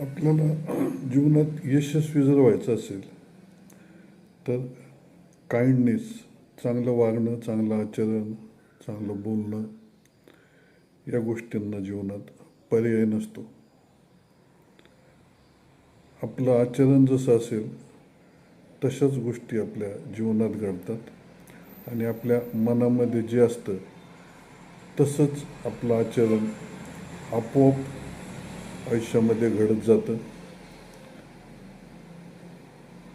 आपल्याला जीवनात यशस्वी जर व्हायचं असेल तर काइंडनेस चांगलं वागणं चांगलं आचरण चांगलं बोलणं या गोष्टींना जीवनात पर्याय नसतो. आपलं आचरण जसं असेल तशाच गोष्टी आपल्या जीवनात घडतात आणि आपल्या मनामध्ये जे असतं तसंच आपलं आचरण आपोआप आयुष्यामध्ये घडत जातं.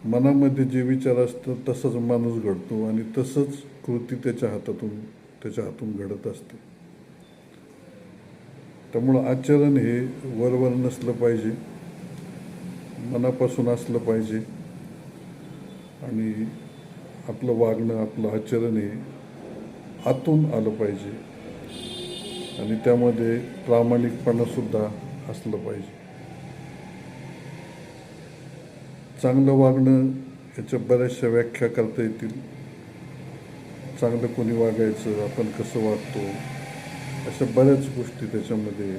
मनामध्ये जे विचार असतं तसंच माणूस घडतो आणि तसंच कृती त्याच्या हातातून त्याच्या हातून घडत असते. त्यामुळं आचरण हे वरवर नसलं पाहिजे. मनापासून असलं पाहिजे. आणि आपलं वागणं आपलं आचरण हे आतून आलं पाहिजे. आणि त्यामध्ये प्रामाणिकपणासुद्धा असलं पाहिजे. चांगलं वागणं याच्या बऱ्याचशा व्याख्या करता येतील. चांगलं कोणी वागायचं आपण कसं वागतो अशा बऱ्याच गोष्टी त्याच्यामध्ये.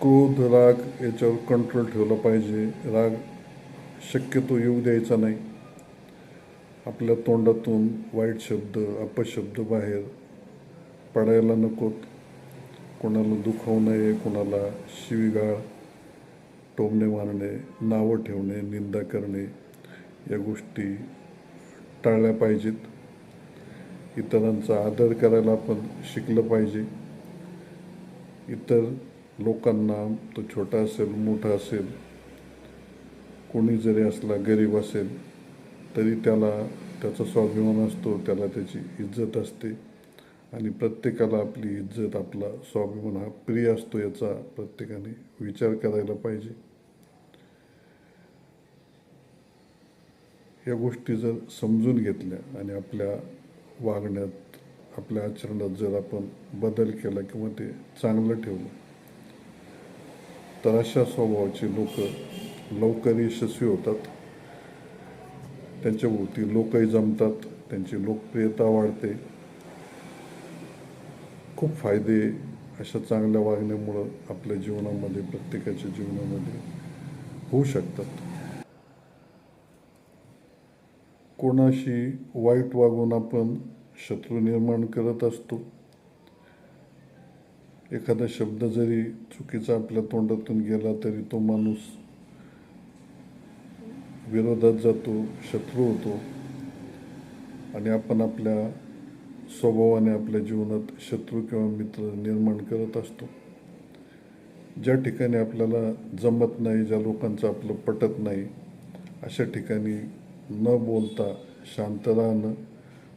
क्रोध राग याच्यावर कंट्रोल ठेवला पाहिजे. राग शक्यतो येऊ द्यायचा नाही. आपल्या तोंडातून वाईट शब्द अपशब्द बाहेर पडायला नकोत कोणाला दुखवू नये कोणाला शिवीगाळ टोमणे मारणे नावं ठेवणे निंदा करणे या गोष्टी टाळल्या पाहिजेत. इतरांचा आदर करायला आपण शिकलं पाहिजे. इतर लोकांना तो छोटा असेल मोठा असेल कोणी जरी असला गरीब असेल तरी त्याला त्याचा स्वाभिमान असतो त्याला त्याची इज्जत असते. आणि प्रत्येकाला आपली इज्जत आपला स्वाभिमान हा प्रिय असतो याचा प्रत्येकाने विचार करायला पाहिजे. या गोष्टी जर समजून घेतल्या आणि आपल्या वागण्यात आपल्या आचरणात जर आपण बदल केला किंवा ते चांगलं ठेवलं तर अशा स्वभावाचे लोक लवकर यशस्वी होतात. त्यांच्याभोवती लोकही जमतात त्यांची लोकप्रियता वाढते. खूप फायदे अशा चांगल्या वागण्यामुळं आपल्या जीवनामध्ये प्रत्येकाच्या जीवनामध्ये होऊ शकतात. कोणाशी वाईट वागून आपण शत्रू निर्माण करत असतो एखादा शब्द जरी चुकीचा आपल्या तोंडातून गेला तरी तो माणूस विरोधात जातो शत्रू होतो आणि आपण आपल्या स्वभावाने आपल्या जीवनात शत्रू किंवा मित्र निर्माण करत असतो. ज्या ठिकाणी आपल्याला जमत नाही ज्या लोकांचं आपलं पटत नाही अशा ठिकाणी न बोलता शांत राहणं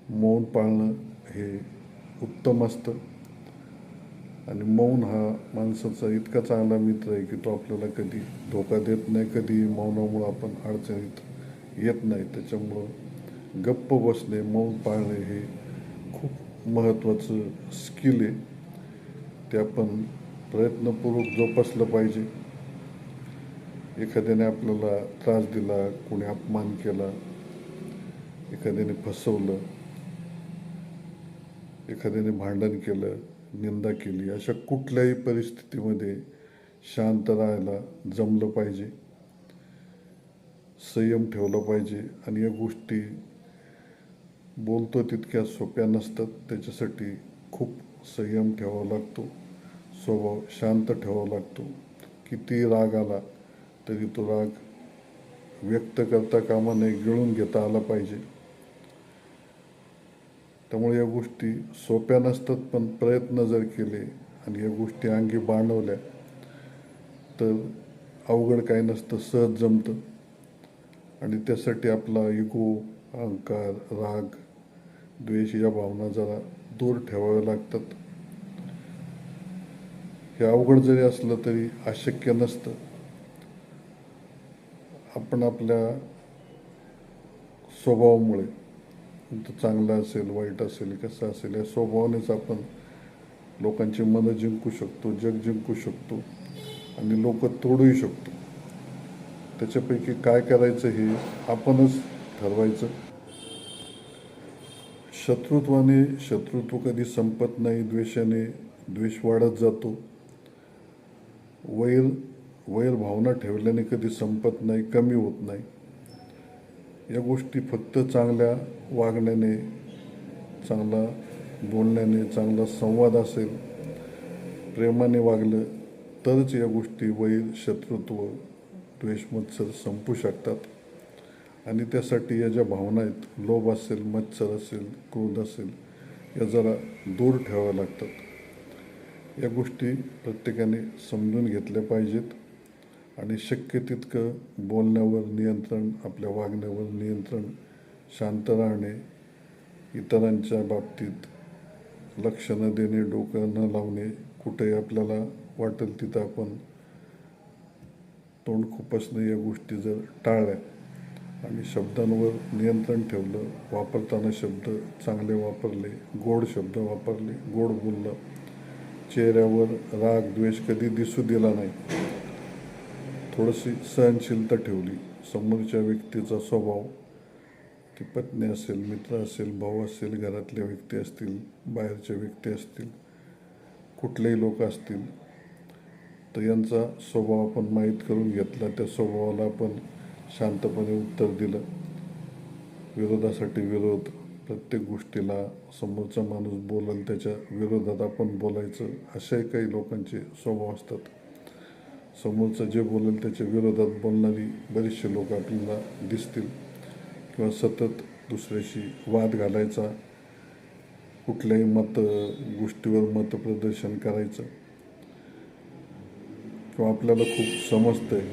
मौन पाळणं हे उत्तम असतं. आणि मौन हा माणसाचा इतका चांगला मित्र आहे की तो आपल्याला कधी धोका देत नाही कधी मौनामुळं आपण अडचणीत येत नाही. त्याच्यामुळं गप्प बसणे मौन पाळणे हे खूप महत्त्वाचं स्किल आहे. ते आपण प्रयत्नपूर्वक जोपासलं पाहिजे. एखाद्याने आपल्याला त्रास दिला कोणी अपमान केला एखाद्याने फसवलं एखाद्याने भांडण केलं निंदा केली अशा कुठल्याही परिस्थितीमध्ये शांत राहायला जमलं पाहिजे. संयम ठेवला पाहिजे आणि या गोष्टी बोलतो तितक्या सोप्या नसतात. त्याच्यासाठी खूप संयम ठेवावा लागतो. स्वभाव शांत ठेवावा लागतो. किती राग आला तरी तो राग व्यक्त करता कामा नये गिळून घेता आला पाहिजे. त्यामुळे या गोष्टी सोप्या नसतात पण प्रयत्न जर केले आणि या गोष्टी अंगी बांधवल्या तर अवघड काय नसतं. सहज जमतं. आणि त्यासाठी आपला इगो अहंकार राग द्वेष या भावना जरा दूर ठेवाव्या लागतात. हे अवघड जरी असलं तरी अशक्य नसतं. आपण आपल्या स्वभावामुळे तो चांगला असेल वाईट असेल कसं असेल या स्वभावानेच आपण लोकांची मनं जिंकू शकतो जग जिंकू शकतो आणि लोक तोडूही शकतो. त्याच्यापैकी काय करायचं हे आपणच ठरवायचं. शत्रुत्वाने शत्रुत्व कधी संपत नाही द्वेषाने द्वेष वाढत जातो. वैर वैर भावना ठेवल्याने कधी संपत नाही कमी होत नाही. या गोष्टी फक्त चांगल्या वागण्याने चांगला बोलण्याने चांगला संवाद असेल प्रेमाने वागलं तरच या गोष्टी वैर शत्रुत्व द्वेषमत्सर संपू शकतात. आणि त्यासाठी या ज्या भावना आहेत लोभ असेल मत्सर असेल क्रोध असेल या जरा दूर ठेवाव्या लागतात. या गोष्टी प्रत्येकाने समजून घेतल्या पाहिजेत आणि शक्य तितकं बोलण्यावर नियंत्रण आपल्या वागण्यावर नियंत्रण शांत राहणे इतरांच्या बाबतीत लक्ष न देणे डोकं न लावणे कुठेही आपल्याला वाटेल तिथं आपण तोंड खुपसणे या गोष्टी जर टाळल्या आणि शब्दांवर नियंत्रण ठेवलं. वापरताना शब्द चांगले वापरले गोड शब्द वापरले गोड बोललं. चेहऱ्यावर राग द्वेष कधी दिसू दिला नाही. थोडीशी सहनशीलता ठेवली. समोरच्या व्यक्तीचा स्वभाव ती पत्नी असेल मित्र असेल भाऊ असेल घरातल्या व्यक्ती असतील बाहेरच्या व्यक्ती असतील कुठलेही लोक असतील तर यांचा स्वभाव आपण माहीत करून घेतला. त्या स्वभावाला आपण शांतपणे उत्तर दिलं. विरोधासाठी विरोध प्रत्येक गोष्टीला समोरचा माणूस बोलल त्याच्या विरोधात आपण बोलायचं अशाही काही लोकांचे स्वभाव असतात. समोरचं जे बोलेल त्याच्या विरोधात बोलणारी बरेचसे लोक आपल्याला दिसतील. किंवा सतत दुसऱ्याशी वाद घालायचा कुठल्याही मत गोष्टीवर मतप्रदर्शन करायचं. किंवा आपल्याला खूप समजतं आहे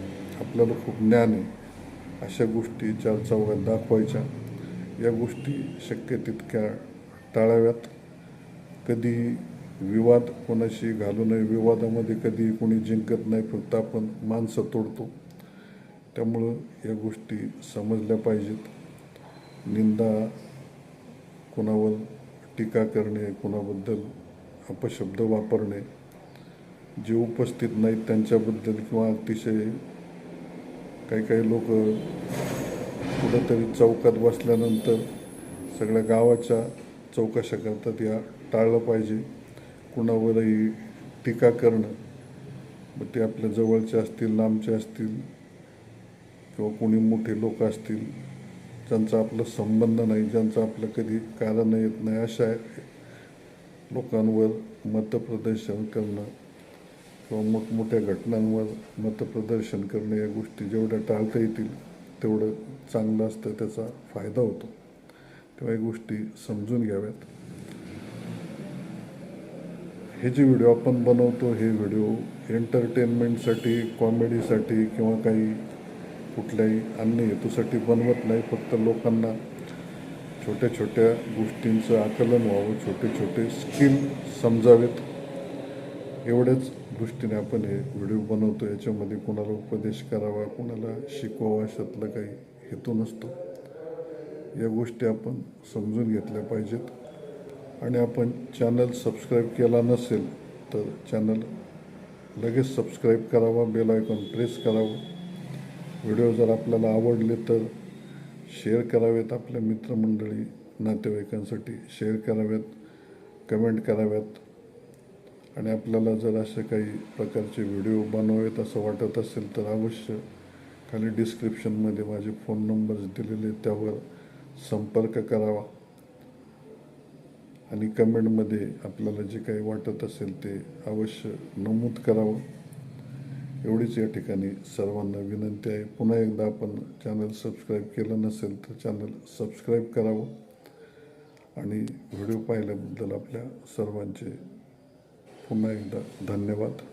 आपल्याला खूप ज्ञान आहे. अशा गोष्टी चार चौघात दाखवायच्या. या गोष्टी शक्य तितक्या टाळाव्यात. कधी विवाद कोणाशी घालू नये. विवादामध्ये कधी कोणी जिंकत नाही फक्त आपण माणसं तोडतो. त्यामुळं या गोष्टी समजल्या पाहिजेत. निंदा कोणावर टीका करणे कोणाबद्दल अपशब्द वापरणे जे उपस्थित नाहीत त्यांच्याबद्दल किंवा अतिशय काही काही लोक कुठंतरी चौकात बसल्यानंतर सगळ्या गावाच्या चौकशा करतात. या टाळलं पाहिजे. कुणावरही टीका करणं. मग ते आपल्या जवळचे असतील लांबचे असतील किंवा कोणी मोठे लोक असतील ज्यांचा आपला संबंध नाही ज्यांचं आपलं कधी कारण येत नाही अशा लोकांवर मतप्रदर्शन करणं किंवा मोठमोठ्या घटनांवर मतप्रदर्शन करणे या गोष्टी जेवढ्या टाळता येतील तेवढं चांगलं असतं त्याचा फायदा होतो. तेव्हा या गोष्टी समजून घ्याव्यात. हे जे व्हिडिओ आपण बनवतो हे व्हिडिओ एंटरटेनमेंटसाठी कॉमेडीसाठी किंवा काही कुठल्याही अन्य हेतूसाठी बनवत नाही फक्त लोकांना छोट्या छोट्या गोष्टींचं आकलन व्हावं छोटे छोटे स्किल समजावेत. एवढेच. दृष्टीने आपण हे व्हिडिओ बनवतो याच्यामध्ये कोणाला उपदेश करावा कोणाला शिकवावा अशातला काही हेतू नसतो. या गोष्टी आपण समजून घेतल्या पाहिजेत. आणि आपण चॅनल सबस्क्राईब केला नसेल तर चॅनल लगेच सबस्क्राईब करावा बेल आयकॉन प्रेस करावं. व्हिडिओ जर आपल्याला आवडले तर शेअर करावेत आपल्या मित्रमंडळी नातेवाईकांसाठी शेअर कराव्यात कमेंट कराव्यात आणि आपल्याला जर असे काही प्रकारचे व्हिडिओ बनवावेत असं वाटत असेल तर अवश्य खाली डिस्क्रिप्शनमध्ये माझे फोन नंबर्स दिलेले आहेत, त्यावर संपर्क करावा. आणि कमेंटमध्ये आपल्याला जे काही वाटत असेल ते अवश्य नमूद करावं. एवढीच या ठिकाणी सर्वांना विनंती आहे. पुन्हा एकदा आपण चॅनल सबस्क्राईब केलं नसेल तर चॅनल सबस्क्राईब करावं. आणि व्हिडिओ पाहिल्याबद्दल आपल्या सर्वांचे पुन्हा एकदा धन्यवाद.